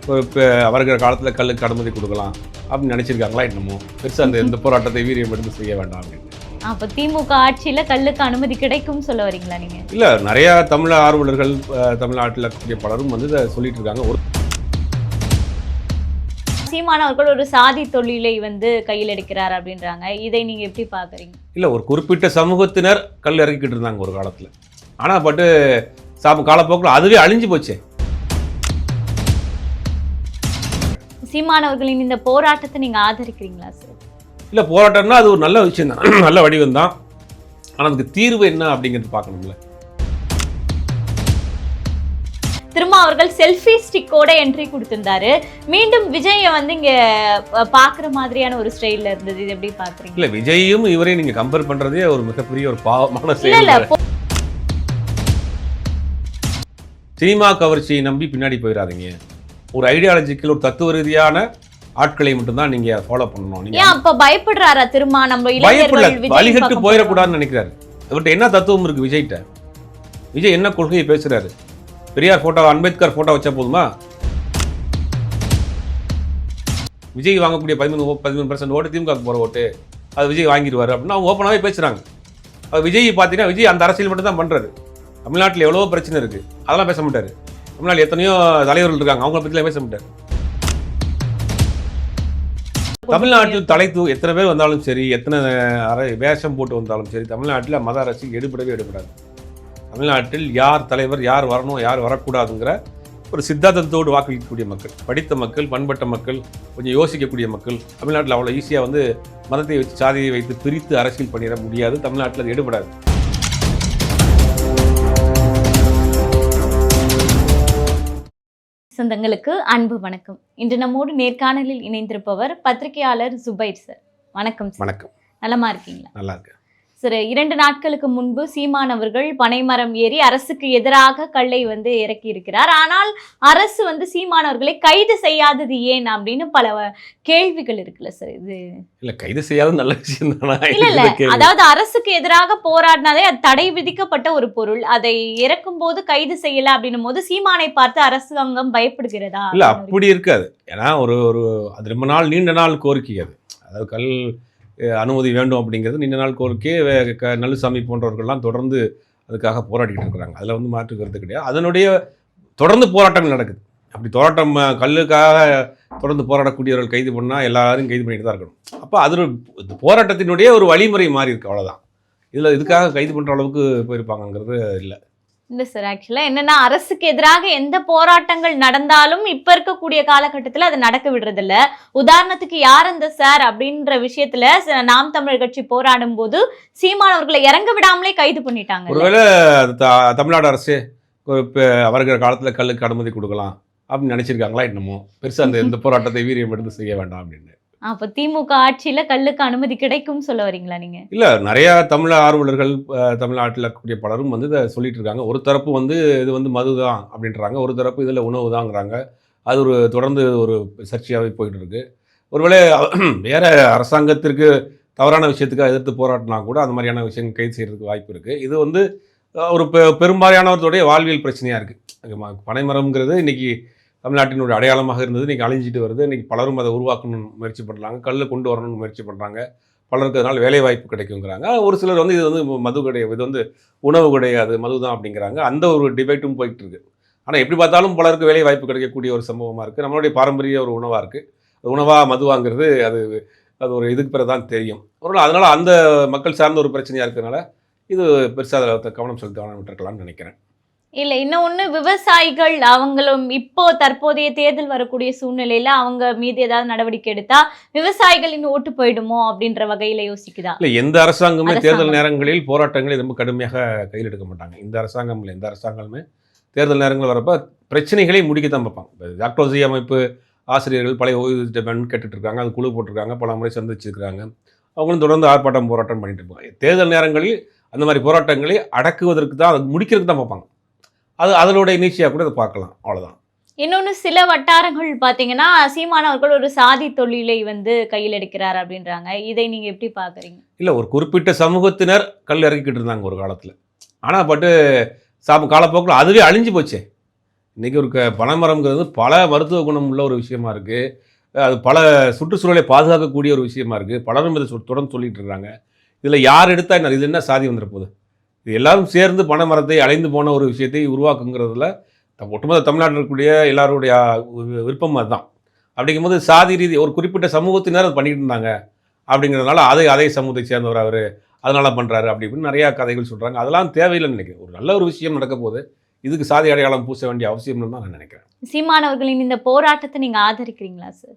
இப்போ வருகிற காலத்தில் கல்லுக்கு அனுமதி கொடுக்கலாம் அப்படின்னு நினச்சிருக்காங்களா என்னமோ? பெருசாக அந்த இந்த போராட்டத்தை வீரியம் எடுத்து செய்ய வேண்டாம் அப்படின்னு. அப்ப திமுக ஆட்சியில கல்லுக்கு அனுமதி கிடைக்கும் சொல்ல வரீங்களா நீங்க? இல்லை நிறையா தமிழ் ஆர்வலர்கள் தமிழ்நாட்டில் இருக்கக்கூடிய பலரும் வந்து இதை சொல்லிட்டு இருக்காங்க. ஒரு சீமான் அவர்கள் ஒரு சாதி தொழிலை வந்து கையில் எடுக்கிறார் அப்படின்றாங்க. இதை நீங்க எப்படி பாக்குறீங்க இல்லை ஒரு குறிப்பிட்ட சமூகத்தினர் கல் இறக்கிக்கிட்டு இருந்தாங்க ஒரு காலத்தில். ஆனால் பட்டு சாப்பு காலப்போக்கில் அதுவே அழிஞ்சு போச்சே. சீமான் அவர்களின் இந்த போராட்டத்தை நீங்க ஆதரிக்கிறீங்களா சார் இல்லை போராட்டம்னா அது ஒரு நல்ல விஷயம் தான். நல்ல வடிவம் தான். ஆனால் அதுக்கு தீர்வு என்ன அப்படிங்கிறது பார்க்கணும்ல. திரும்ப அவர்கள் செல்ஃபி ஸ்டிக்கோட என்ட்ரி கொடுத்திருந்தாரு. மீண்டும் விஜய வந்து இங்க பாக்குற மாதிரியான ஒரு ஸ்டைல்ல இருந்தது. இது எப்படி பாக்குறீங்க இல்லை விஜயும் இவரையும் நீங்கள் கம்பேர் பண்ணுறதே ஒரு மிகப்பெரிய ஒரு பாவமான செயல் சினிமா கவர்ச்சியை நம்பி பின்னாடி போயிடாதீங்க ஒரு ஐடியாலஜிக்கல் ஒரு தத்துவ ரீதியான ஆட்களை மட்டும்தான் நீங்க ஃபாலோ பண்ணணும். நீங்க அப்ப பயப்படுறாரா திரும்ப நம்ம இளைஞர்கள் வழிகட்டு போயிடக்கூடாதுன்னு நினைக்கிறாரு. இவர்கிட்ட என்ன தத்துவம் இருக்கு விஜய்கிட்ட? விஜய் என்ன கொள்கையை பேசுறாரு? பெரியார் போட்டோ அம்பேத்கர் போட்டோ வச்சா போதுமா? விஜய் வாங்கக்கூடிய பதிமூணு பதிமூணு பர்சன்ட் ஓட்டு திமுக போற ஓட்டு. அது விஜய் வாங்கிடுவாரு அப்படின்னு அவங்க ஓப்பனாகவே பேசுறாங்க. அது விஜய் பார்த்தீங்கன்னா விஜய் அந்த அரசியல் மட்டும் தான் பண்றாரு. தமிழ்நாட்டில் எவ்வளவோ பிரச்சனை இருக்கு. அதெல்லாம் பேச மாட்டாரு. முன்னாடி எத்தனையோ தலைவர்கள் இருக்காங்க. அவங்கள பற்றிலாம் பேச மாட்டாரு தமிழ்நாட்டில் தலை தூ எத்தனை பேர் வந்தாலும் சரி எத்தனை அரை வேஷம் போட்டு வந்தாலும் சரி தமிழ்நாட்டில் மத அரசியல் எடுபடவே எடுபடாது. தமிழ்நாட்டில் யார் தலைவர் யார் வரணும் யார் வரக்கூடாதுங்கிற ஒரு சித்தாந்தத்தோடு வாக்களிக்கக்கூடிய மக்கள் படித்த மக்கள் பண்பட்ட மக்கள் கொஞ்சம் யோசிக்கக்கூடிய மக்கள் தமிழ்நாட்டில் அவ்வளோ ஈஸியாக வந்து மதத்தை வச்சு சாதியை வைத்து பிரித்து அரசியல் பண்ணிட முடியாது தமிழ்நாட்டில் அது எடுபடாது. சொந்தங்களுக்கு அன்பு வணக்கம். இன்று நம்மோடு நேர்காணலில் இணைந்திருப்பவர் பத்திரிகையாளர் சுபைர் சார். வணக்கம் வணக்கம். நலமா இருக்கீங்களா? நல்லா இருக்கு சார் இரண்டு நாட்களுக்கு முன்பு சீமான் அவர்கள் பனைமரம் ஏறி அரசுக்கு எதிராக கல்லை வந்து இறக்கி இருக்கிறார் ஆனால் அரசு வந்து சீமான் அவர்களை கைது செய்யாதது ஏன் அப்படின்னு பல கேள்விகள் இருக்குல்ல சார் இது? இல்லை கைது செய்யாத நல்ல விஷயம் இல்ல இல்ல. அதாவது அரசுக்கு எதிராக போராடினதே அது தடை விதிக்கப்பட்ட ஒரு பொருள். அதை இறக்கும் போது கைது செய்யல அப்படின்னும் போது சீமானை பார்த்து அரசாங்கம் பயப்படுகிறதா? இல்லை அப்படி இருக்காது. ஏன்னா ஒரு ஒரு அது ரொம்ப நாள் நீண்ட நாள் கோரிக்கை அது. அதாவது கல் அனுமதி வேண்டும் அப்படிங்கிறது நீண்ட நாள் கோரிக்கை க- நல்லுசாமி போன்றவர்கள்லாம் தொடர்ந்து அதுக்காக போராடிட்டு இருக்கிறாங்க. அதில் வந்து மாற்று கருத்து கிடையாது. அதனுடைய தொடர்ந்து போராட்டங்கள் நடக்குது. அப்படி போராட்டம் கல்லுக்காக தொடர்ந்து போராடக்கூடியவர்கள் கைது பண்ணால் எல்லாரும் கைது பண்ணிட்டு தான் இருக்கணும். அப்போ அது இந்த போராட்டத்தினுடைய ஒரு வழிமுறை மாறி இருக்கு அவ்வளோதான் இதில் இதுக்காக கைது பண்ணுற அளவுக்கு போயிருப்பாங்கங்கிறது இல்லை. இல்லை சார் ஆக்சுவலா என்னன்னா அரசுக்கு எதிராக எந்த போராட்டங்கள் நடந்தாலும் இப்போ இருக்கக்கூடிய காலகட்டத்தில் அது நடக்க விடுறதில்ல. உதாரணத்துக்கு யார் அந்த சார் அப்படின்ற விஷயத்துல நாம் தமிழர் கட்சி போராடும் போது சீமான் அவர்களை இறங்க விடாமலே கைது பண்ணிட்டாங்க. ஒருவேளை தமிழ்நாடு அரசு இப்போ வருகிற காலத்தில் கல்லுக்கு அனுமதி கொடுக்கலாம் அப்படின்னு நினச்சிருக்காங்களா என்னமோ? பெருசாக அந்த இந்த போராட்டத்தை வீரியம் எடுத்து செய்ய வேண்டாம் அப்படின்னு. அப்போ திமுக ஆட்சியில் கல்லுக்கு அனுமதி கிடைக்கும் சொல்ல வரீங்களா நீங்கள் இல்லை நிறையா தமிழ் ஆர்வலர்கள் தமிழ்நாட்டில் இருக்கக்கூடிய பலரும் வந்து இதை சொல்லிட்டு இருக்காங்க ஒரு தரப்பு வந்து இது வந்து மது தான் அப்படின்றாங்க. ஒரு தரப்பு இதில் உணவு தாங்கிறாங்க அது ஒரு தொடர்ந்து ஒரு சர்ச்சையாகவே போயிட்டு இருக்கு ஒருவேளை வேற அரசாங்கத்திற்கு தவறான விஷயத்துக்காக எதிர்த்து போராட்டினா கூட அந்த மாதிரியான விஷயங்கள் கைது செய்கிறதுக்கு வாய்ப்பு இருக்குது இது வந்து ஒரு பெ பெரும்பாலானவர்களுடைய வாழ்வியல் பிரச்சனையாக இருக்குது பனைமரம்ங்கிறது இன்னைக்கு தமிழ்நாட்டினுடைய அடையாளமாக இருந்தது. இன்றைக்கி அழிஞ்சிட்டு வருது. இன்னைக்கு பலரும் அதை உருவாக்கணும்னு முயற்சி பண்ணுறாங்க கல் கொண்டு வரணும்னு முயற்சி பண்ணுறாங்க பலருக்கு அதனால் வேலை வாய்ப்பு கிடைக்குங்கிறாங்க ஒரு சிலர் வந்து இது வந்து மது கிடையாது இது வந்து உணவு கிடையாது மது தான் அப்படிங்கிறாங்க. அந்த ஒரு டிபேட்டும் போயிட்டு இருக்கு ஆனால் எப்படி பார்த்தாலும் பலருக்கு வேலை வாய்ப்பு கிடைக்கக்கூடிய ஒரு சம்பவமாக இருக்குது நம்மளுடைய பாரம்பரிய ஒரு உணவாக இருக்குது உணவாக மதுவாங்கிறது அது அது ஒரு இதுக்கு பிறகு தான் தெரியும். ஒரு அதனால் அந்த மக்கள் சார்ந்த ஒரு பிரச்சனையாக இருக்கிறதுனால இது பெருசாக அதில் கவனம் செலுத்த விட்டுருக்கலாம்னு நினைக்கிறேன். இல்ல இன்னொன்னு விவசாயிகள் அவங்களும் இப்போ தற்போதைய தேர்தல் வரக்கூடிய சூழ்நிலையில அவங்க மீது ஏதாவது நடவடிக்கை எடுத்தா விவசாயிகளின் ஓட்டு போயிடுமோ அப்படின்ற வகையில யோசிக்குதா? இல்லை எந்த அரசாங்கமே. தேர்தல் நேரங்களில் போராட்டங்களை ரொம்ப கடுமையாக கையில் எடுக்க மாட்டாங்க. இந்த அரசாங்கம் இல்லை எந்த அரசாங்கமே தேர்தல் நேரங்கள் வரப்ப பிரச்சனைகளை முடிக்கத்தான் பார்ப்பாங்க. டாக்டோசி அமைப்பு ஆசிரியர்கள் பழைய ஓய்வு திட்டம் கேட்டுட்டு இருக்காங்க அது குழு போட்டிருக்காங்க பல முறை சந்திச்சிருக்காங்க அவங்களும் தொடர்ந்து ஆர்ப்பாட்டம் போராட்டம் பண்ணிட்டு இருப்பாங்க. தேர்தல் நேரங்களில் அந்த மாதிரி போராட்டங்களை அடக்குவதற்கு தான் அது முடிக்கிறதுக்கு தான் பார்ப்பாங்க. அது அதனுடைய நீச்சியாக கூட அதை பார்க்கலாம். அவ்வளோதான் இன்னொன்னு சில வட்டாரங்கள் பாத்தீங்கன்னா சீமான் அவர்கள் ஒரு சாதி தொழிலை வந்து கையில் எடுக்கிறார் அப்படின்றாங்க. இதை நீங்க எப்படி பாக்குறீங்க இல்லை ஒரு குறிப்பிட்ட சமூகத்தினர் கல் இறக்கிக்கிட்டு இருந்தாங்க ஒரு காலத்தில். ஆனால் பட்டு சாப்பு காலப்போக்கில் அதுவே அழிஞ்சு போச்சே. இன்றைக்கி ஒரு க பனைமரம்ங்கிறது பல மருத்துவ குணம் உள்ள ஒரு விஷயமா இருக்குது அது பல சுற்றுச்சூழலை பாதுகாக்கக்கூடிய ஒரு விஷயமா இருக்குது பலரும் இதை தொடர்ந்து சொல்லிட்டு இருக்காங்க. இதில் யார் எடுத்தா என்ன இது என்ன சாதி வந்துட போகுது? இது எல்லாரும் சேர்ந்து பனைமரத்தை அலைந்து போன ஒரு விஷயத்தை உருவாக்குங்கிறதுல ஒட்டுமொத்த தமிழ்நாட்டில் இருக்கக்கூடிய எல்லாருடைய விருப்பம் அதுதான். அப்படிங்கும்போது சாதி ரீதி ஒரு குறிப்பிட்ட சமூகத்தினர் அது பண்ணிட்டு இருந்தாங்க. அப்படிங்கிறதுனால அதை அதே சமூகத்தை சேர்ந்தவர் அவர். அதனால பண்ணுறாரு அப்படி இப்படின்னு நிறையா கதைகள் சொல்கிறாங்க அதெல்லாம் தேவையில்லைன்னு நினைக்கிறேன். ஒரு நல்ல ஒரு விஷயம் நடக்க போகுது இதுக்கு சாதி அடையாளம் பூச வேண்டிய அவசியம்னு தான் நான் நினைக்கிறேன். சீமானவர்களின் இந்த போராட்டத்தை நீங்க ஆதரிக்கிறீங்களா சார்?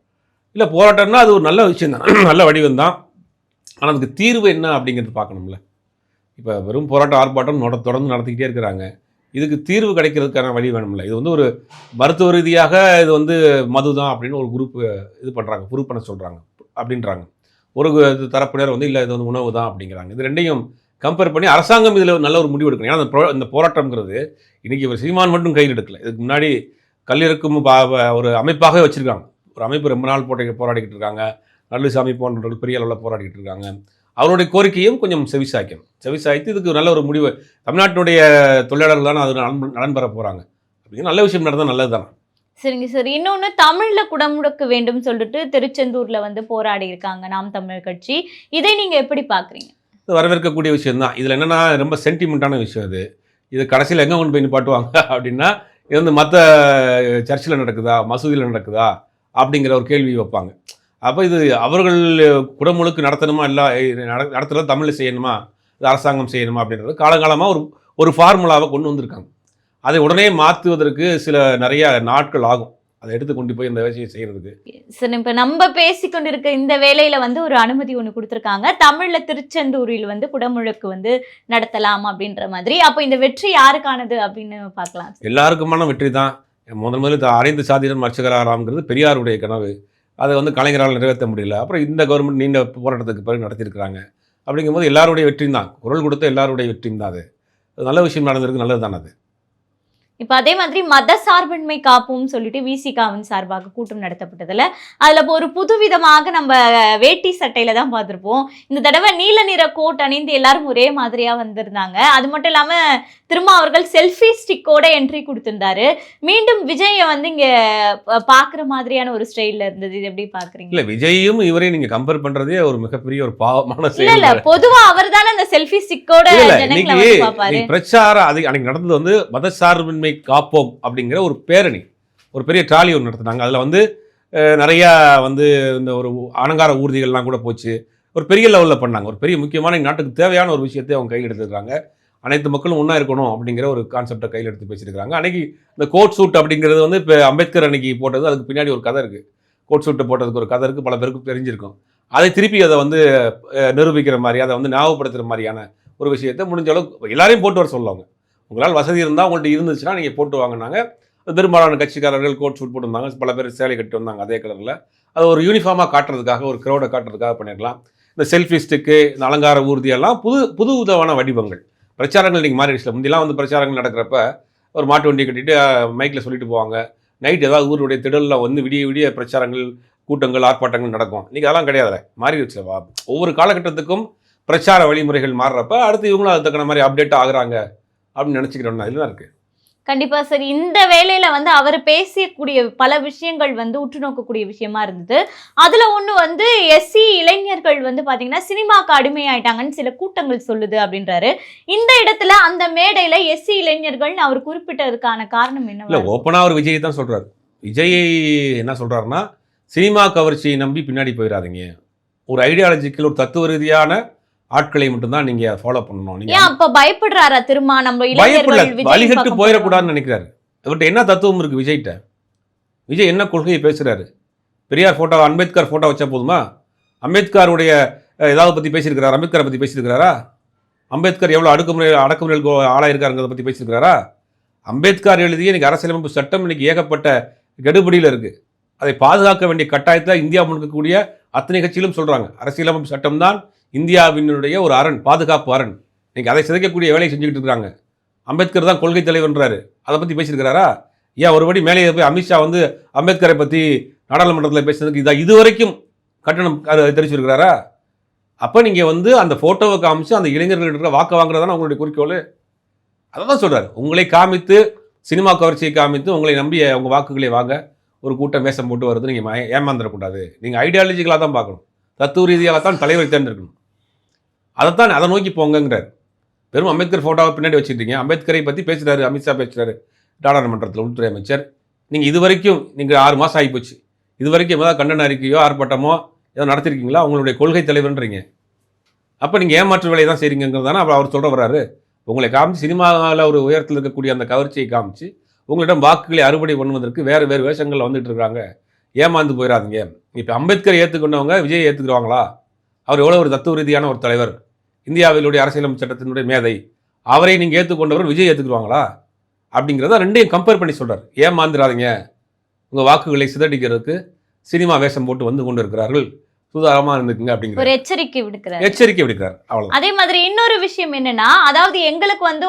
இல்லை போராட்டம்னா அது ஒரு நல்ல விஷயம் தான் நல்ல வடிவம் தான் ஆனால் அதுக்கு தீர்வு என்ன அப்படிங்கிறது பார்க்கணும்ல. இப்போ வெறும் போராட்டம் ஆர்ப்பாட்டம் நொட தொடர்ந்து நடத்திக்கிட்டே இருக்கிறாங்க. இதுக்கு தீர்வு கிடைக்கிறதுக்கான வழி வேணும்ல. இது வந்து ஒரு மருத்துவ ரீதியாக இது வந்து மது தான் அப்படின்னு ஒரு குரூப் இது பண்ணுறாங்க குரூப் பண்ண சொல்கிறாங்க அப்படின்றாங்க. ஒரு தரப்பினர் வந்து இல்லை இது வந்து உணவு தான் அப்படிங்கிறாங்க. இது ரெண்டையும் கம்பேர் பண்ணி அரசாங்கம் இதில் நல்ல ஒரு முடிவு எடுக்கணும். ஏன்னா அந்த இந்த போராட்டம்ங்கிறது இன்றைக்கி ஒரு சீமான் மட்டும் கையில் எடுக்கல. இதுக்கு முன்னாடி கல்லிறக்கும் பா- ஒரு அமைப்பாகவே வச்சுருக்காங்க. ஒரு அமைப்பு ரொம்ப நாள் போட்டி போராடிக்கிட்டு இருக்காங்க. நல்லுசாமி போன்றவர்கள் பெரிய அளவில் போராடிக்கிட்டு இருக்காங்க. அவருடைய கோரிக்கையும் கொஞ்சம் செவிசாய்க்கணும் செவிசாய்த்து இதுக்கு நல்ல ஒரு முடிவு. தமிழ்நாட்டினுடைய தொழிலாளர்கள் தானே அது நலன் நலன் பெற போகிறாங்க அப்படிங்கிற நல்ல விஷயம் நடந்தால் நல்லது தானே சரிங்க சார். இன்னொன்னு தமிழ்ல குடமுடக்க வேண்டும் சொல்லிட்டு திருச்செந்தூர்ல வந்து போராடி இருக்காங்க நாம் தமிழர் கட்சி. இதை நீங்க எப்படி பாக்குறீங்க? இது வரவேற்கக்கூடிய விஷயம் தான் இதில் என்னென்னா ரொம்ப சென்டிமெண்ட்டான விஷயம் இது இது கடைசியில் எங்கே கொண்டு போய் நிப்பாட்டுவாங்க அப்படின்னா இது வந்து மற்ற சர்ச்சில் நடக்குதா மசூதியில் நடக்குதா அப்படிங்கிற ஒரு கேள்வி வைப்பாங்க. அப்போ இது அவர்கள் குடமுழுக்கு நடத்தணுமா? இல்லை நடத்துறது தமிழில் செய்யணுமா? இது அரசாங்கம் செய்யணுமா? அப்படின்றது காலங்காலமாக ஒரு ஒரு ஃபார்முலாவை கொண்டு வந்திருக்காங்க. அதை உடனே மாற்றுவதற்கு சில நிறைய நாட்கள் ஆகும். அதை எடுத்து கொண்டு போய் இந்த விஷயம் செய்கிறதுக்கு சரி இப்ப நம்ம பேசிக்கொண்டிருக்க இந்த வேலையில வந்து ஒரு அனுமதி ஒண்ணு கொடுத்திருக்காங்க. தமிழ்ல திருச்செந்தூரில் வந்து குடமுழக்கு வந்து நடத்தலாம் அப்படின்ற மாதிரி. அப்போ இந்த வெற்றி யாருக்கானது அப்படின்னு பார்க்கலாம். எல்லாருக்குமான வெற்றி தான் முதல் முதல்ல இந்த அனைத்து சாதியினர் மற்சகராராம்ங்கிறது பெரியாருடைய கனவு. அதை வந்து கலைஞரால் நிறைவேற்ற முடியல. அப்புறம் இந்த கவர்மெண்ட் நீண்ட போராட்டத்துக்கு பிறகு நடத்தியிருக்கிறாங்க. அப்படிங்கும்போது எல்லாருடைய வெற்றியும் தான். குரல் கொடுத்த எல்லாருடைய வெற்றியும் தான் அது. நல்ல விஷயம் நடந்திருக்கு நல்லது தான் அது. இப்போ அதே மாதிரி மத சார்பின்மை காப்போம்னு சொல்லிட்டு விசிகாவின் சார்பாக கூட்டம் நடத்தப்பட்டதில் அதில் இப்போ ஒரு புதுவிதமாக நம்ம வேட்டி சட்டையில் தான் பார்த்துருப்போம். இந்த தடவை நீல நிற கோட் அணிந்து எல்லாரும் ஒரே மாதிரியாக வந்திருந்தாங்க. அது மட்டும் இல்லாமல் திரும்ப அவர்கள் செல்ஃபி ஸ்டிக்கோட என்ட்ரி கொடுத்திருந்தாரு. மீண்டும் விஜயை வந்து இங்க பாக்குற மாதிரியான ஒரு ஸ்டைல்ல இருந்தது. இது எப்படி பாக்குறீங்க இல்லை விஜயும் இவரையும் நீங்கள் கம்பேர் பண்ணுறதே ஒரு மிகப்பெரிய ஒரு பாவமான இல்ல இல்ல. பொதுவா அவர் தானே அந்த செல்ஃபி ஸ்டிக்கோட பிரச்சாரம் அது அன்னைக்கு நடந்தது வந்து மதசார்பின்மை காப்போம் அப்படிங்கிற ஒரு பேரணி ஒரு பெரிய ட்ராலி ஒன்று நடத்துனாங்க. அதில் வந்து நிறையா வந்து இந்த ஒரு அலங்கார ஊர்திகள்லாம் கூட போச்சு. ஒரு பெரிய லெவலில் பண்ணாங்க. ஒரு பெரிய முக்கியமான நாட்டுக்கு தேவையான ஒரு விஷயத்தை அவங்க கையில் எடுத்துருக்காங்க அனைத்து மக்களும் ஒன்றா இருக்கணும் அப்படிங்கிற ஒரு கான்செப்டை கையில் எடுத்து பேசியிருக்காங்க அன்னைக்கு இந்த கோட் சூட் அப்படிங்கிறது வந்து இப்போ அம்பேத்கர் அன்னைக்கு போட்டது அதுக்கு பின்னாடி ஒரு கதை இருக்குது கோட் சூட்டை போட்டதுக்கு ஒரு கதை இருக்குது பல பேருக்கு தெரிஞ்சிருக்கும். அதை திருப்பி அதை வந்து நிரூபிக்கிற மாதிரி அதை வந்து ஞாபகப்படுத்துகிற மாதிரியான ஒரு விஷயத்தை முடிஞ்ச அளவுக்கு எல்லாரையும் போட்டு வர சொல்லுவாங்க. உங்களால் வசதி இருந்தால் உங்கள்கிட்ட இருந்துச்சுன்னா நீங்கள் போட்டு வாங்கினாங்க. பெரும்பாலான கட்சிக்காரர்கள் கோட் சூட் போட்டு பல பேர் சேலை கட்டி வந்தாங்க அதே கலரில் அது ஒரு யூனிஃபார்மாக காட்டுறதுக்காக ஒரு க்ரௌடை காட்டுறதுக்காக பண்ணிடலாம் இந்த செல்ஃபி ஸ்டிக்கு இந்த அலங்கார ஊர்தியெல்லாம் புது புது விதமான வடிவங்கள். பிரச்சாரங்கள் இன்றைக்கி மாறிடுச்சு முந்திலாம் வந்து பிரச்சாரங்கள் நடக்கிறப்ப ஒரு மாட்டு வண்டி கட்டிட்டு மைக்கில் சொல்லிட்டு போவாங்க. நைட் ஏதாவது ஊருடைய திடலில் வந்து விடிய விடிய பிரச்சாரங்கள் கூட்டங்கள் ஆர்ப்பாட்டங்கள் நடக்கும். இன்றைக்கி அதெல்லாம் கிடையாதுல. மாறிடுச்சு வா- ஒவ்வொரு காலகட்டத்துக்கும் பிரச்சார வழிமுறைகள் மாறுறப்ப அடுத்து இவங்களும் அதுக்கு தக்கன மாதிரி அப்டேட் ஆகுறாங்க அப்படின்னு நினச்சிக்கிறோம். இதுதான் இருக்குது கண்டிப்பா சார். இந்த வேலையில வந்து அவர் பேசக்கூடிய பல விஷயங்கள் வந்து உற்று நோக்கக்கூடிய விஷயமா இருந்தது. அதுல ஒண்ணு வந்து எஸ்சி இளைஞர்கள் வந்து பாத்தீங்கன்னா சினிமாக்கு அடிமையாயிட்டாங்கன்னு சில கூட்டங்கள் சொல்லுது அப்படின்றாரு. இந்த இடத்துல அந்த மேடையில எஸ்சி இளைஞர்கள்னு அவர் குறிப்பிட்டதுக்கான காரணம் இல்லை என்ன ஓப்பனாக அவர் விஜய் தான் சொல்கிறார் விஜய் என்ன சொல்கிறாருன்னா சினிமா கவர்ச்சியை நம்பி பின்னாடி போயிடாதீங்க ஒரு ஐடியாலஜிக்கல் ஒரு தத்துவ ரீதியான ஆட்களை மட்டும்தான் நீங்கள் ஃபாலோ பண்ணணும். ஏன் நீங்கள் அப்ப பயப்படுறாரா திரும்ப நம்ம இளைஞர்கள் வழிகட்டு போயிடக்கூடாதுன்னு நினைக்கிறாரு. இவர்கிட்ட என்ன தத்துவம் இருக்குது விஜய்கிட்ட? விஜய் என்ன கொள்கையை பேசுகிறாரு பெரியார் ஃபோட்டோ அம்பேத்கர் ஃபோட்டோ வச்சா போதுமா? அம்பேத்கருடைய ஏதாவது பற்றி பேசியிருக்கிறாரா? அம்பேத்கரை பற்றி பேசியிருக்கிறாரா? அம்பேத்கர் எவ்வளோ அடக்குமுறை அடக்குமுறைகளுக்கு ஆளாயிருக்காருங்கிறத பற்றி பேசியிருக்கிறாரா? அம்பேத்கர் எழுதிய இன்னைக்கு அரசியலமைப்பு சட்டம் இன்னைக்கு ஏகப்பட்ட கெடுபிடியில் இருக்குது அதை பாதுகாக்க வேண்டிய கட்டாயத்தில் இந்தியா முழுக்கக்கூடிய அத்தனை கட்சியிலும் சொல்கிறாங்க அரசியலமைப்பு சட்டம் தான் இந்தியாவினுடைய ஒரு அரண் பாதுகாப்பு அரண். நீங்கள் அதை சிதைக்கக்கூடிய வேலையை செஞ்சுக்கிட்டு இருக்காங்க. அம்பேத்கர் தான் கொள்கை தலைவர்ன்றாரு அதை பற்றி பேசியிருக்கிறாரா? ஏன் ஒருபடி மேலே போய் அமித்ஷா வந்து அம்பேத்கரை பற்றி நாடாளுமன்றத்தில் பேசுனதுக்கு இதாக இதுவரைக்கும் கட்டணம் தெரிவிச்சிருக்கிறாரா? அப்போ நீங்கள் வந்து அந்த ஃபோட்டோவை காமிச்சு அந்த இளைஞர்கள்ட்ட வாக்கு வாங்குறது உங்களுடைய குறிக்கோள்? அதை தான் சொல்கிறார் உங்களை காமித்து சினிமா கவர்ச்சியை காமித்து உங்களை நம்பி உங்கள் வாக்குகளை வாங்க ஒரு கூட்டம் வேஷம் போட்டு வருது. நீங்கள் ஏமாந்துடக்கூடாது. நீங்கள் ஐடியாலஜிக்கலாக தான் பார்க்கணும். தத்துவ ரீதியாக தான் தலைவரை தேர்ந்தெடுக்கணும். அதைத்தான் அதை நோக்கி போங்கங்கிறார். வெறும் அம்பேத்கர் ஃபோட்டோவை பின்னாடி வச்சுருக்கீங்க. அம்பேத்கரை பற்றி பேசுகிறாரு அமித்ஷா பேசுகிறாரு நாடாளுமன்றத்தில் உள்துறை அமைச்சர். நீங்கள் இது வரைக்கும் நீங்கள் ஆறு மாதம் ஆகிப்போச்சு. இது வரைக்கும் ஏதாவது கண்டன அறிக்கையோ ஆர்ப்பாட்டமோ ஏதோ நடத்திருக்கீங்களா? உங்களுடைய கொள்கை தலைவர்ன்றீங்க அப்போ நீங்கள் ஏமாற்று வேலையை தான் செய்றீங்கிறது தானே அப்புறம் அவர் சொல்கிற வர்றாரு உங்களை காமிச்சு சினிமாவில் ஒரு உயரத்தில் இருக்கக்கூடிய அந்த கவர்ச்சியை காமிச்சு உங்களிடம் வாக்குகளை அறுவடை பண்ணுவதற்கு வேறு வேறு வேஷங்களில் வந்துட்டு இருக்காங்க. ஏமாந்து போயிடாதீங்க இப்போ அம்பேத்கர் ஏற்றுக்கொண்டவங்க விஜய் ஏற்றுக்குருவாங்களா அவர் எவ்வளோ ஒரு தத்துவ ரீதியான ஒரு தலைவர். இந்தியாவிலுடைய அரசியலமைப்பு சட்டத்தினுடைய மேதை. அவரை நீங்கள் ஏற்றுக்கொண்டவர் விஜய் ஏற்றுக்குவாங்களா அப்படிங்கிறத ரெண்டையும் கம்பேர் பண்ணி சொல்கிறார் ஏமாந்துடாதீங்க உங்கள் வாக்குகளை சிதறடிக்கிறதுக்கு சினிமா வேஷம் போட்டு வந்து கொண்டு இருக்கிறார்கள் சுதாரமாக இருந்துக்குங்க ஒரு அப்படிங்கிற எச்சரிக்கை விடுக்கிறார். எச்சரிக்கை விடுக்கிறார். அவ்வளோ அதே மாதிரி இன்னொரு விஷயம் என்னன்னா அதாவது எங்களுக்கு வந்து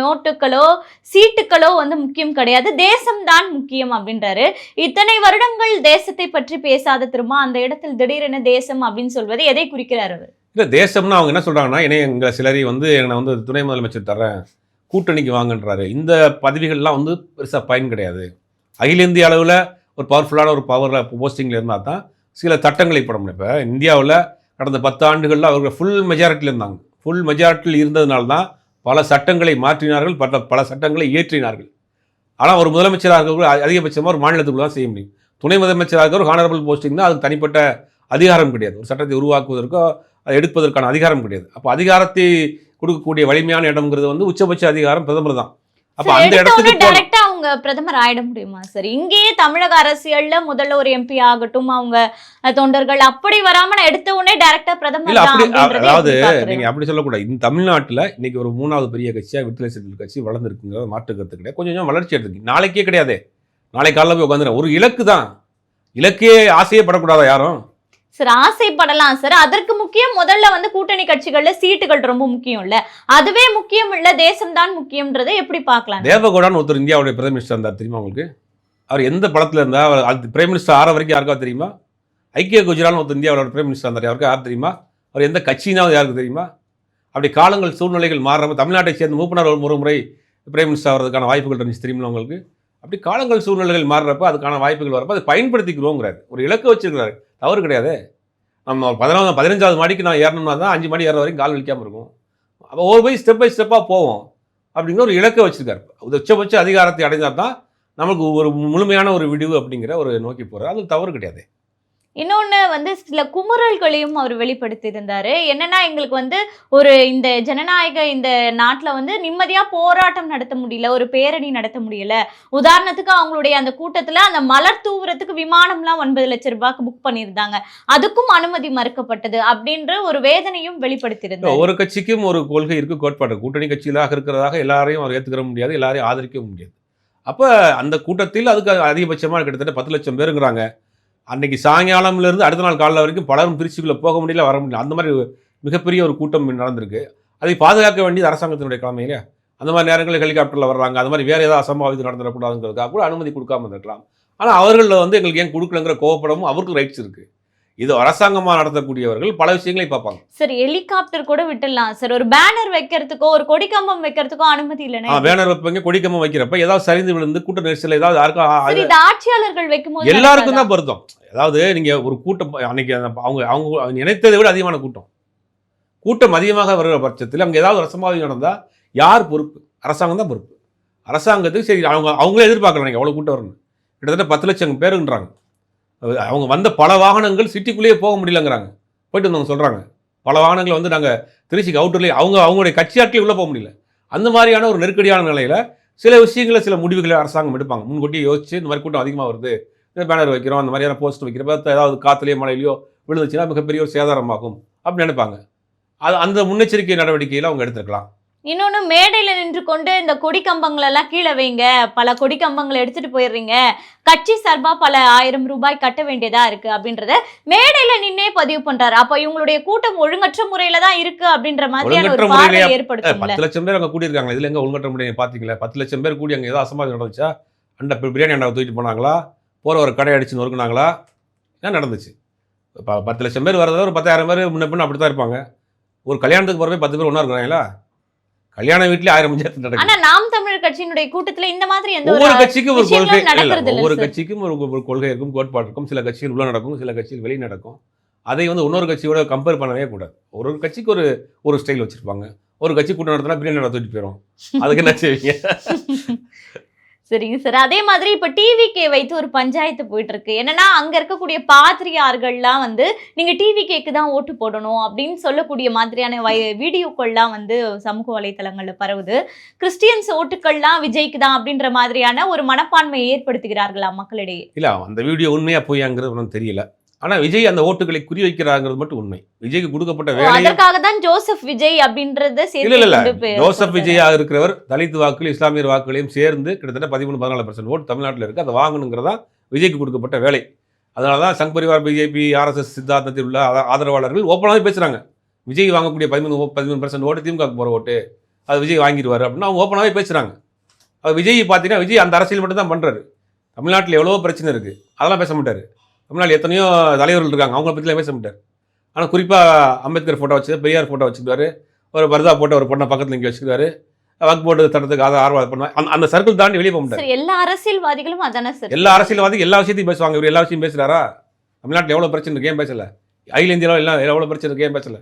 நோட்டுகளோ சீட்டுகளோ வந்து முக்கியம் கிடையாது. தேசம்தான் முக்கியம் அப்படின்றாரு. இத்தனை வருடங்கள் தேசத்தை பற்றி பேசாத திரும்ப அந்த இடத்தில் திடீரென தேசம் அப்படின்னு சொல்வது எதை குறிக்கிறார் அவர்? இல்லை தேசம்னு அவங்க என்ன சொல்கிறாங்கன்னா என்னை எங்களை சிலரை வந்து என்னை வந்து துணை முதலமைச்சர் தரேன் கூட்டணிக்கு வாங்கன்றாரு. இந்த பதவிகள்லாம் வந்து பெருசாக பயன் கிடையாது. அகில இந்திய அளவில் ஒரு பவர்ஃபுல்லான ஒரு பவரில் போஸ்டிங்கில் இருந்தால் தான் சில சட்டங்களை போட முடியும். இப்போ இந்தியாவில் கடந்த பத்து ஆண்டுகளில் அவர்கள் ஃபுல் மெஜாரிட்டியில் இருந்தாங்க. ஃபுல் மெஜாரிட்டியில் இருந்ததுனால தான் பல சட்டங்களை மாற்றினார்கள் பல பல சட்டங்களை இயற்றினார்கள். ஆனால் ஒரு முதலமைச்சராக அதிகபட்சமாக ஒரு மாநிலத்துக்குள்ள தான் செய்ய முடியும். துணை முதலமைச்சராக இருக்கிற ஒரு ஹானரபிள் போஸ்டிங் தான் அதுக்கு தனிப்பட்ட அதிகாரம் கிடையாது. ஒரு சட்டத்தை உருவாக்குவதற்கோ அதை எடுப்பதற்கான அதிகாரம் கிடையாது. அப்போ அதிகாரத்தை கொடுக்கக்கூடிய வலிமையான இடம்ங்கிறது வந்து உச்சபட்ச அதிகாரம் பிரதமர் தான். அப்போ அந்த இடத்துக்கு அவங்க பிரதமர் ஆயிட முடியுமா சார் இங்கேயே தமிழக அரசியல்ல முதல்ல ஒரு எம்பி ஆகட்டும் அவங்க தொண்டர்கள் அப்படி வராம நான் எடுத்த உடனே டைரக்டா பிரதமர் அதாவது? நீங்க அப்படி சொல்லக்கூடாது. இந்த தமிழ்நாட்டுல இன்னைக்கு ஒரு மூணாவது பெரிய கட்சியா விடுதலை சிறுத்தைகள் கட்சி வளர்ந்துருக்குங்கிறத மாற்று கருத்து கிடையாது. கொஞ்சம் கொஞ்சம் வளர்ச்சி எடுத்துக்கு நாளைக்கே கிடையாது. நாளை காலைல போய் உட்காந்துறேன் ஒரு இலக்கு தான் இலக்கே ஆசையே படக்கூடாதா யாரும்? சார் ஆசைப்படலாம் சார். அதற்கு முக்கியம் முதல்ல வந்து கூட்டணி கட்சிகள்ல சீட்டுகள் ரொம்ப முக்கியம் இல்ல. அதுவே முக்கியம் இல்ல தேசம் தான் முக்கியம்ன்றதை எப்படி பார்க்கலாம்? தேவகவுடான்னு ஒருத்தர் இந்தியாவுடைய பிரதம மினிஸ்டர் இருந்தார் தெரியுமா உங்களுக்கு? அவர் எந்த படத்துல இருந்தா அவர் அது பிரைம் மினிஸ்டர் ஆற வரைக்கும் யாருக்கா தெரியுமா? ஐக்கிய குஜரால்னு ஒருத்தர் இந்தியாவோட பிரைம் மினிஸ்டர் இருந்தார் யாருக்கு? யார் தெரியுமா? அவர் எந்த கட்சினாவது யாருக்கு தெரியுமா? அப்படி காலங்கள் சூழ்நிலைகள் மாறுறப்ப தமிழ்நாட்டை சேர்ந்த மூப்பனார் ஒரு முறை பிரைம் மினிஸ்டர் ஆகிறதுக்கான வாய்ப்புகள் இருந்துச்சு தெரியுமா உங்களுக்கு? அப்படி காலங்கள் சூழ்நிலைகள் மாறுறப்ப அதுக்கான வாய்ப்புகள் வரப்போ அதை பயன்படுத்திக்கிறோங்கிறார். ஒரு இலக்கு வச்சிருக்கிறாரு. தவறு கிடையாது. நம்ம ஒரு பதினாவது பதினஞ்சாவது மாடிக்கு நான் ஏறணும்னா தான் அஞ்சு மணி ஏற வரைக்கும் கால் வலிக்காமல் இருக்கும். அப்போ ஒரு போய் ஸ்டெப் பை ஸ்டெப்பாக போவோம். அப்படிங்கிற ஒரு இலக்கை வச்சுருக்காரு. உச்சபட்ச அதிகாரத்தை அடைந்தால் தான் நமக்கு ஒரு முழுமையான ஒரு விடிவு அப்படிங்கிற ஒரு நோக்கி போகிறார் அது தவறு கிடையாது. இன்னொன்று வந்து சில குமுறல்களையும் அவர் வெளிப்படுத்தியிருந்தார். என்னென்னா எங்களுக்கு வந்து ஒரு இந்த ஜனநாயக இந்த நாட்டில் வந்து நிம்மதியாக போராட்டம் நடத்த முடியல ஒரு பேரணி நடத்த முடியல. உதாரணத்துக்கு அவங்களுடைய அந்த கூட்டத்தில் அந்த மலர் தூவுறதுக்கு விமானம்லாம் ஒன்பது லட்சம் ரூபாய்க்கு புக் பண்ணியிருந்தாங்க. அதுக்கும் அனுமதி மறுக்கப்பட்டது அப்படின்ற ஒரு வேதனையும் வெளிப்படுத்தியிருந்தார். ஒரு கட்சிக்கும் ஒரு கொள்கை இருக்குது கோட்பாடு. கூட்டணி கட்சிகளாக இருக்கிறதாக எல்லாரையும் அவர் ஏற்றுக்கிற முடியாது எல்லாரையும் ஆதரிக்க முடியாது. அப்போ அந்த கூட்டத்தில் அதுக்கு அதிகபட்சமாக கிட்டத்தட்ட பத்து லட்சம் பேருங்கிறாங்க. அன்றைக்கி சாயங்காலம்லேருந்து அடுத்த நாள் காலையில் வரைக்கும் பலரும் திருச்சிக்குள்ளே போக முடியல வர முடியல. அந்த மாதிரி மிகப்பெரிய ஒரு கூட்டம் நடந்திருக்கு. அதை பாதுகாக்க வேண்டியது அரசாங்கத்தினுடைய கடமை இல்லையா? அந்த மாதிரி நேரங்களில் ஹெலிகாப்டரில் வர்றாங்க. அந்த மாதிரி வேறு ஏதாவது அசம்பாவிதம் நடந்துடக்கூடாதுங்கிறதுக்காக கூட அனுமதி கொடுக்காம இருக்கலாம் ஆனால் அவர்களில் வந்து எங்களுக்கு ஏன் கொடுக்கலங்கிற கோவப்படமும் அவருக்கு ரைட்ஸ் இருக்குது இது அரசாங்கமாக நடத்தக்கூடியவர்கள் பல விஷயங்களை பார்ப்பாங்க. சார் ஹெலிகாப்டர் கூட விட்டுடலாம். சார் ஒரு பேனர் வைக்கிறதுக்கோ ஒரு கொடிக்கம்பம் வைக்கிறதுக்கோ அனுமதி ஆ, இல்லைன்னா பேனர் வைப்பீங்க கொடிக்கம்பம் வைக்கிறப்ப ஏதாவது சரிந்து விழுந்து கூட்ட நெரிசல் ஏதாவது யாருக்கும் ஆட்சியாளர்கள் வைக்கும்போது எல்லாருக்கும் தான் பொருத்தம். அதாவது நீங்க ஒரு கூட்டம் அன்னைக்கு அவங்க அவங்க நினைத்ததை விட அதிகமான கூட்டம். கூட்டம் அதிகமாக வருகிற பட்சத்தில் அங்கே ஏதாவது ஒரு அசம்பாவிதம் நடந்தா யார் பொறுப்பு? அரசாங்கம் தான் பொறுப்பு. அரசாங்கத்துக்கு சரி அவங்க அவங்களே எதிர்பார்க்கலாம் நீங்கள் அவ்வளோ கூட்டம் வரணும் கிட்டத்தட்ட பத்து லட்சம் பேருன்றாங்க. அவங்க வந்த பல வாகனங்கள் சிட்டிக்குள்ளேயே போக முடியலங்கிறாங்க. போயிட்டு வந்தவங்க சொல்கிறாங்க பல வாகனங்களை வந்து நாங்கள் திருச்சிக்கு அவுட்டர்லேயே அவங்க அவங்களுடைய கட்சி ஆட்களே உள்ளே போக முடியல. அந்த மாதிரியான ஒரு நெருக்கடியான நிலையில் சில விஷயங்களை சில முடிவுகளை அரசாங்கம் எடுப்பாங்க. முன்கூட்டியே யோசிச்சு இந்த மாதிரி கூட்டம் அதிகமாக வருது. பேனர் வைக்கிறோம் அந்த மாதிரியான போஸ்ட் வைக்கிறப்ப ஏதாவது காற்றுலையோ மழையிலையோ விழுந்துச்சுன்னா மிகப்பெரிய ஒரு சேதாரமாகும் அப்படின்னு நினைப்பாங்க. அது அந்த முன்னெச்சரிக்கை நடவடிக்கையில் அவங்க எடுத்துருக்கலாம். இன்னொன்னு மேடையில நின்று கொண்டு இந்த கொடி கம்பங்கள் எல்லாம் கீழே வைங்க. பல கொடி கம்பங்களை எடுத்துட்டு போயிடுறீங்க. கட்சி சார்பா பல ஆயிரம் ரூபாய் கட்ட வேண்டியதா இருக்கு அப்படின்றத மேடையில நின்னே பதிவு பண்றாரு. அப்ப இவங்களுடைய கூட்டம் ஒழுங்கற்ற முறையில தான் இருக்கு அப்படின்ற மாதிரியான ஒரு ஒழுங்கற்ற பார்வை முறையிலயா? ஏற்படுத்தும்ல. பத்து லட்சம் பேர் அங்கே கூடியிருக்காங்க இதில் எங்கே உள்கட்ட முடியும் பார்த்தீங்களா பத்து லட்சம் பேர் கூடி அங்கே ஏதாவது அசம்பாவிதம் நடந்துச்சா? அண்டை பிரியாணி அண்டா தூக்கிட்டு போனாங்களா? போகிற ஒரு கடை அடிச்சு நொறுக்குனாங்களா? என்ன நடந்துச்சு? இப்போ பத்து லட்சம் பேர் வரத ஒரு பத்தாயிரம் பேர் முன்ன பின்ன அப்படி தான் இருப்பாங்க. ஒரு கல்யாணத்துக்கு போகிறப்ப பத்து பேர் ஒன்றா இருக்கிறாங்களா? கல்யாண வீட்லயே ஆயிரம் பஞ்சாயத்து நடக்கும் ஆனா நாம் தமிழர் கட்சியினுடைய கூட்டத்துல இந்த மாதிரி எந்த ஒரு ஒவ்வொரு கட்சிக்கும் ஒரு கொள்கை இல்ல, ஒவ்வொரு. கட்சிக்கும் ஒரு ஒரு கொள்கை இருக்கும் கோட்பாடு இருக்கும். சில கட்சிகள் உள்ள நடக்கும் சில கட்சிகள் வெளியே நடக்கும். அதை வந்து இன்னொரு கட்சியோட கம்பேர் பண்ணவே கூடாது. ஒரு ஒரு கட்சிக்கு ஒரு ஒரு ஸ்டைல் வச்சிருப்பாங்க. ஒரு கட்சி கூட்டம் நடத்தினா பிரியாணி நடத்திட்டு போயிடும் அதுக்கு என்ன செய்வீங்க? சரிங்க சார். அதே மாதிரி இப்போ டிவிகே வைத்து ஒரு பஞ்சாயத்து போயிட்டு இருக்கு என்னன்னா அங்க இருக்கக்கூடிய பாத்திரியார்கள்லாம் வந்து நீங்க டிவிகேக்கு தான் ஓட்டு போடணும் அப்படின்னு சொல்லக்கூடிய மாதிரியான வய- வீடியோக்கள்லாம் வந்து சமூக வலைத்தளங்கள்ல பரவுது. கிறிஸ்டியன்ஸ் ஓட்டுக்கள்லாம் விஜய்க்கு தான் அப்படின்ற மாதிரியான ஒரு மனப்பான்மையை ஏற்படுத்துகிறார்களா மக்களிடையே? இல்ல அந்த வீடியோ உண்மையா பொய்யாங்கிறது ஒன்றும் தெரியல. ஆனா விஜய் அந்த ஓட்டுகளை குறி வைக்கிறாங்கிறது மட்டும் உண்மை. விஜய்க்கு கொடுக்கப்பட்ட ஓ, வேலையை அதற்காக தான் ஜோசப் விஜய் அப்படின்றத இல்ல இல்ல ஜோசப். விஜயா இருக்கிறவர் தலித் வாக்குகள் இஸ்லாமியர் வாக்குகளையும் சேர்ந்து கிட்டத்தட்ட பதிமூணு பதினாலு பர்சன்ட் ஓட்டு தமிழ்நாட்டில் இருக்கு. அதை வாங்கணுங்கிறதா விஜய்க்கு கொடுக்கப்பட்ட வேலை. அதனால தான் சங் பரிவார் பிஜேபி ஆர்எஸ்எஸ் சித்தாந்தத்தில் உள்ள ஆத- ஆதரவாளர்கள் ஓப்பனாகவே பேசுறாங்க. விஜய் வாங்கக்கூடிய பதிமூணு பதிமூணு பர்சன்ட் ஓட்டு திமுக போகிற ஓட்டு அது விஜய் வாங்கிடுவார் அப்படின்னு அவங்க ஓப்பனாகவே பேசுறாங்க. அது விஜய் பார்த்தீங்கன்னா விஜய் அந்த அரசியல் மட்டும் தான் பண்றாரு. தமிழ்நாட்டில் எவ்வளவோ பிரச்சனை இருக்கு. அதெல்லாம் பேச மாட்டாரு. தமிழ்நாட்டில் எத்தனையோ தலைவர்கள் இருக்காங்க. அவங்கள பற்றிலாம் பேச மாட்டார். ஆனால் குறிப்பாக அம்பேத்கர் ஃபோட்டோ வச்சு பெரியார் ஃபோட்டோ வச்சுருக்காரு. ஒரு பர்தா போட்ட ஒரு பொண்ணை பக்கத்தில் இங்கே வச்சுருக்காரு. வக் போட்டு தரத்துக்கு அதை ஆர்வம் பண்ணுவாங்க அந்த சர்க்கிள் தாண்டி வெளியே போக சரி எல்லா அரசியல்வாதிகளும் அதானே சார் எல்லா அரசியல்வாதி எல்லா விஷயத்தையும் பேசுவாங்க. இவர் எல்லா விஷயம் பேசுகிறாரா தமிழ்நாட்டில் எவ்வளோ பிரச்சனை இருக்கு? ஏன் பேசல? அகில இந்தியாவில் எல்லாம் எவ்வளோ பிரச்சனை இருக்கு? ஏன் பேசல?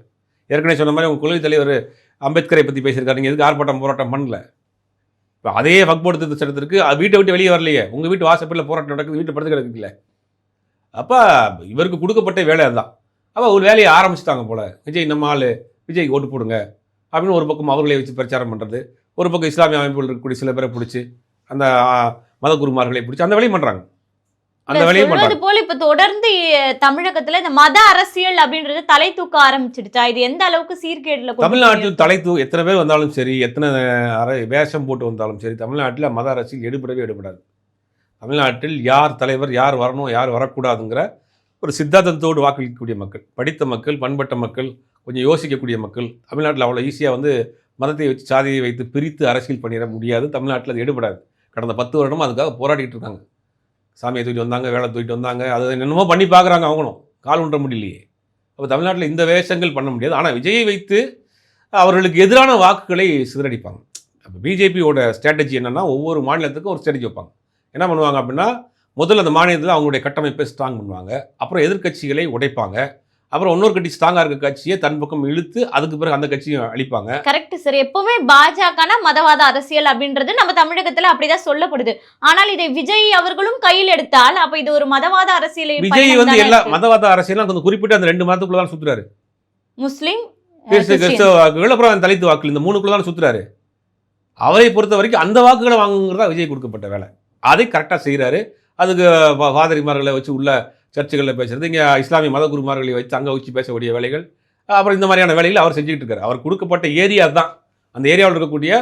ஏற்கனவே சொன்ன மாதிரி உங்கள் கொள்கை தலைவர் அம்பேத்கரை பற்றி பேசியிருக்காரு. நீங்கள் எதுக்கு ஆர்ப்பாட்டம் போராட்டம் பண்ணல? இப்போ அதே வக் போட்டு திருத்தத்திற்கு வீட்டை விட்டு வெளியே வரலையே. உங்கள் வீட்டு வாசப்பில் போராட்டம் நடக்குது வீட்டு படுத்து கிடக்குல்ல அப்போ இவருக்கு கொடுக்கப்பட்ட வேலை அதுதான். அப்போ ஒரு வேலையை ஆரம்பிச்சிட்டாங்க போல. விஜய் நம்ம ஆள். விஜய்க்கு ஓட்டு போடுங்க. அப்படின்னு ஒரு பக்கம் அவர்களை வச்சு பிரச்சாரம் பண்ணுறது ஒரு பக்கம் இஸ்லாமிய அமைப்புகள் இருக்கக்கூடிய சில பேரை பிடிச்சி அந்த ஆ, மதகுருமார்களை பிடிச்சி அந்த வேலையும் பண்ணுறாங்க அந்த வேலையும் பண்ணுறாங்க போல இப்ப தொடர்ந்து தமிழகத்துல இந்த மத அரசியல் அப்படின்றது தலை தூக்க ஆரம்பிச்சிடுச்சா? இது எந்த அளவுக்கு சீர்கேடுல தமிழ்நாட்டில் தலை தூ எத்தனை பேர் வந்தாலும் சரி எத்தனை அரை வேஷம் போட்டு வந்தாலும் சரி தமிழ்நாட்டில் மத அரசியல் எடுபடவே எடுபடாது. தமிழ்நாட்டில் யார் தலைவர் யார் வரணும் யார் வரக்கூடாதுங்கிற ஒரு சித்தாந்தத்தோடு வாக்களிக்கக்கூடிய மக்கள் படித்த மக்கள் பண்பட்ட மக்கள் கொஞ்சம் யோசிக்கக்கூடிய மக்கள் தமிழ்நாட்டில் அவ்வளோ ஈஸியாக வந்து மதத்தை வச்சு சாதியை வைத்து பிரித்து அரசியல் பண்ணிட முடியாது தமிழ்நாட்டில் அது எடுபடாது. கடந்த பத்து வருடமும் அதுக்காக போராடிக்கிட்டு இருக்காங்க. சாமியை தூக்கிட்டு வந்தாங்க வேலை தூக்கிட்டு வந்தாங்க அதை என்னென்னமோ பண்ணி பார்க்குறாங்க அவங்களும். கால் ஊன்ற முடியலையே. அப்போ தமிழ்நாட்டில் இந்த வேஷங்கள் பண்ண முடியாது. ஆனால் விஜயை வைத்து அவர்களுக்கு எதிரான வாக்குகளை சிதறடிப்பாங்க. அப்போ பிஜேபியோட ஸ்ட்ராட்டஜி என்னென்னா ஒவ்வொரு மாநிலத்துக்கும் ஒரு ஸ்ட்ராட்டஜி வைப்பாங்க. என்ன பண்ணுவாங்க அப்படின்னா முதல்ல அந்த மாநிலத்தில் அவங்களுடைய கட்டமைப்பை ஸ்ட்ராங் பண்ணுவாங்க. அப்புறம் எதிர்க்கட்சிகளை உடைப்பாங்க. அப்புறம் இன்னொரு கட்சி ஸ்ட்ராங்காக இருக்க கட்சியை தன் பக்கம் இழுத்து அதுக்கு பிறகு அந்த கட்சியும் அழிப்பாங்க. கரெக்ட் சார் எப்பவுமே பாஜகனா மதவாத அரசியல் அப்படின்றது நம்ம தமிழகத்துல அப்படிதான் சொல்லப்படுது. ஆனால் இதை விஜய் அவர்களும் கையில் எடுத்தால் அப்ப இது ஒரு மதவாத அரசியலை விஜய் வந்து எல்லா. மதவாத அரசியலும் கொஞ்சம் குறிப்பிட்ட அந்த ரெண்டு மதத்துக்குள்ள தான் சுத்துறாரு. முஸ்லிம். கிறிஸ்தவ வாக்குகள் அப்புறம் தலித்து வாக்குகள் இந்த மூணுக்குள்ள தான் சுத்துறாரு. அவரை பொறுத்த வரைக்கும் அந்த வாக்குகளை வாங்குங்கிறதா விஜய் கொடுக்கப்பட்ட வேலை. அதை கரெக்டாக செய்கிறாரு அதுக்கு பா- பாதிரிமார்களை வச்சு உள்ள சர்ச்சுகளில் பேசுகிறது இங்கே இஸ்லாமிய மத குருமார்களை வச்சு அங்கே வச்சு பேசக்கூடிய வேலைகள் அப்புறம் இந்த மாதிரியான வேலைகளை அவர் செஞ்சுக்கிட்டு இருக்காரு. அவர் கொடுக்கப்பட்ட ஏரியா தான் அந்த ஏரியாவில் இருக்கக்கூடிய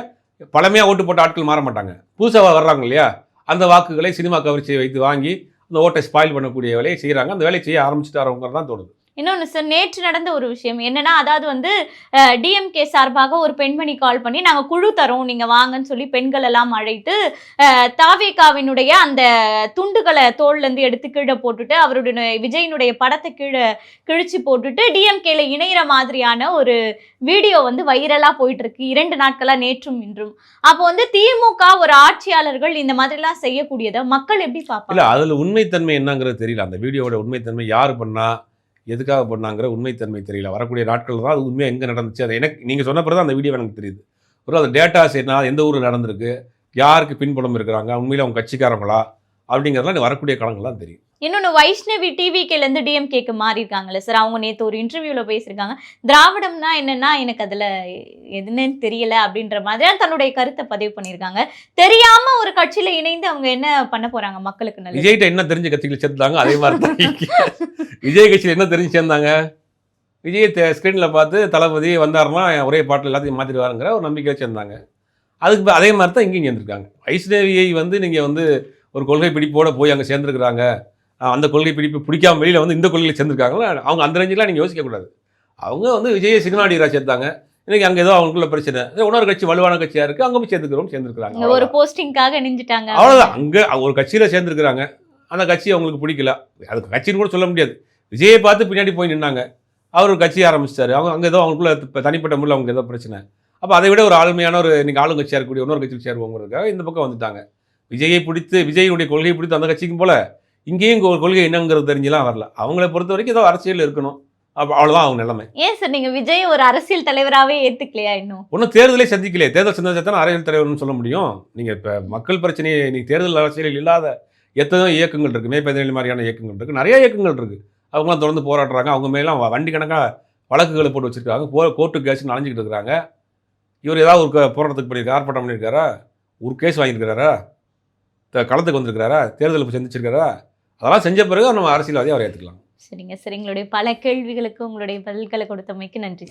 பழமையாக ஓட்டு போட்ட ஆட்கள் மாற மாட்டாங்க. புதுசாக வர்றாங்க இல்லையா? அந்த வாக்குகளை சினிமா கவர்ச்சியை வைத்து வாங்கி அந்த ஓட்டை ஸ்பாயில் பண்ணக்கூடிய வேலையை செய்கிறாங்க அந்த வேலையை செய்ய ஆரம்பிச்சுட்டாரவங்க தான் தோணுது. இன்னொன்னு சார் நேற்று நடந்த ஒரு விஷயம். என்னன்னா அதாவது வந்து டிஎம்கே சார்பாக ஒரு பெண்மணி கால் பண்ணி நாங்க குழு தரோம் நீங்க வாங்கன்னு சொல்லி பெண்கள் எல்லாம் அழைத்து தாவேகாவினுடைய அந்த துண்டுகளை தோல்ல இருந்து எடுத்து கீழே போட்டுட்டு அவருடைய விஜயினுடைய படத்தை கீழே கிழிச்சு போட்டுட்டு டிஎம்கேல இணையிற மாதிரியான ஒரு வீடியோ வந்து வைரலா போயிட்டு இருக்கு இரண்டு நாட்களா நேற்றும் இன்றும். அப்போ வந்து திமுக ஒரு ஆட்சியாளர்கள் இந்த மாதிரிலாம் செய்யக்கூடியதை மக்கள் எப்படி பார்ப்பாங்க? இல்லை அதில் உண்மைத்தன்மை என்னங்கிறது தெரியல. அந்த வீடியோவோட உண்மைத்தன்மை யார் பண்ணா எதுக்காக பண்ணாங்கிற உண்மைத்தன்மை தெரியல. வரக்கூடிய நாட்கள் தான் அது உண்மையாக எங்கே நடந்துச்சு? அது எனக்கு நீங்கள் சொன்ன பிறகு தான் அந்த வீடியோ எனக்கு தெரியுது. ஒரு அந்த டேட்டாஸ் என்ன எந்த ஊரில் நடந்திருக்கு? யாருக்கு பின்புலம் இருக்கிறாங்க? உண்மையில் அவங்க கட்சிக்காரங்களா? அப்படிங்கிறதுலாம் வரக்கூடிய காலங்கள்லாம் தெரியும். இன்னொன்று வைஷ்ணவி டிவிகேலேருந்து டிஎம்கேக்கு மாறி சார் அவங்க நேற்று ஒரு இன்டர்வியூவில் பேசியிருக்காங்க. திராவிடம்னா என்னென்னா எனக்கு அதில் எதுன்னு தெரியல அப்படின்ற மாதிரி தன்னுடைய கருத்தை பதிவு பண்ணியிருக்காங்க. தெரியாமல் ஒரு கட்சியில் இணைந்து அவங்க என்ன பண்ண போகிறாங்க மக்களுக்கு நல்ல விஜய்கிட்ட என்ன தெரிஞ்ச கட்சிகள் சேர்ந்தாங்க? அதே மாதிரி தான் விஜய் கட்சியில் என்ன தெரிஞ்சு சேர்ந்தாங்க? விஜய் ஸ்க்ரீனில் பார்த்து தளபதி வந்தாருன்னா ஒரே பாட்டில் எல்லாத்தையும் மாற்றிடுவாருங்கிற ஒரு நம்பிக்கை சேர்ந்தாங்க. அதுக்கு அதே மாதிரி தான் இங்கேயும் சேர்ந்துருக்காங்க. வைஷ்ணவியை வந்து நீங்கள் வந்து ஒரு கொள்கை பிடிப்போட போய் அங்கே சேர்ந்துருக்குறாங்க. அந்த கொள்கை பிடிப்பு பிடிக்காம வெளியில் வந்து இந்த கொள்கையில் சேர்ந்துருக்காங்களா? அவங்க அந்த ரேஞ்செலாம் நீங்கள் யோசிக்கக்கூடாது அவங்க வந்து விஜயை சிக்னாடியராக சேர்த்தாங்க. இன்னைக்கு அங்கே ஏதோ அவங்களுக்குள்ள பிரச்சனை. இன்னொரு கட்சி வலுவான கட்சியாக இருக்குது அங்கே போய் சேர்ந்துக்கிறோம் சேர்ந்துருக்காங்க ஒரு போஸ்டிங்காக நினைஞ்சிட்டாங்க அவ்வளோதான் அங்கே ஒரு கட்சியில் சேர்ந்துருக்குறாங்க. அந்த கட்சி அவங்களுக்கு பிடிக்கல. அதுக்கு கட்சின்னு கூட சொல்ல முடியாது. விஜயை பார்த்து பின்னாடி போய் நின்னாங்க. அவர் ஒரு கட்சி ஆரம்பிச்சிட்டாரு. அவங்க அங்கே ஏதோ அவங்களுக்குள்ள தனிப்பட்ட முறையில் அவங்க ஏதோ பிரச்சனை. அப்போ அதை விட ஒரு ஆளுமையான ஒரு இன்னைக்கு ஆளுங்கட்சியாக இருக்கக்கூடிய இன்னொரு கட்சியில் சேருவோங்கிறதுக்காக இந்த பக்கம் வந்துட்டாங்க. விஜயை பிடித்து விஜயுடைய கொள்கையை பிடித்து அந்த கட்சிக்கும் போல இங்கேயும் ஒரு கொள்கை என்னங்கிறது தெரிஞ்சுலாம் வரல. அவங்கள பொறுத்த வரைக்கும் ஏதோ அரசியல் இருக்கணும். அப்போ அவ்வளோதான் அவங்க நிலைமை. ஏன் சார் நீங்க விஜய் ஒரு அரசியல் தலைவராவே ஏத்துக்கலையா இன்னும்? ஒன்றும் தேர்தலே சந்திக்கலையே. தேர்தல் சந்திச்சா அரசியல் தலைவர்னு சொல்ல முடியும். நீங்கள் இப்போ மக்கள் பிரச்சனையை இன்னைக்கு தேர்தல் அரசியலில் இல்லாத எத்தனையோ இயக்கங்கள் இருக்குது மேற்பதினி மாதிரியான இயக்கங்கள் இருக்குது நிறைய இயக்கங்கள் இருக்குது அவங்களாம் தொடர்ந்து போராடுறாங்க. அவங்க மேலாம் வண்டி கணக்காக வழக்குகளை போட்டு வச்சிருக்காங்க. போ கோர்ட்டு கேஸ் அலைஞ்சிக்கிட்டு இருக்கிறாங்க. இவர் ஏதாவது ஒரு போராட்டத்துக்கு பண்ணியிருக்காரு ஆர்ப்பாட்டம் பண்ணியிருக்காரா? ஒரு கேஸ் வாங்கியிருக்கிறாரா? த- களத்துக்கு வந்திருக்கிறாரா? தேர்தலில் சந்திச்சிருக்காரா? அதெல்லாம் செஞ்ச பிறகு நம்ம அரசியல்வாதியை அவரை ஏற்றுக்கலாம் சரிங்க. சரி எங்களுடைய பல கேள்விகளுக்கு உங்களுடைய பதில்களை கொடுத்தமைக்கு நன்றி.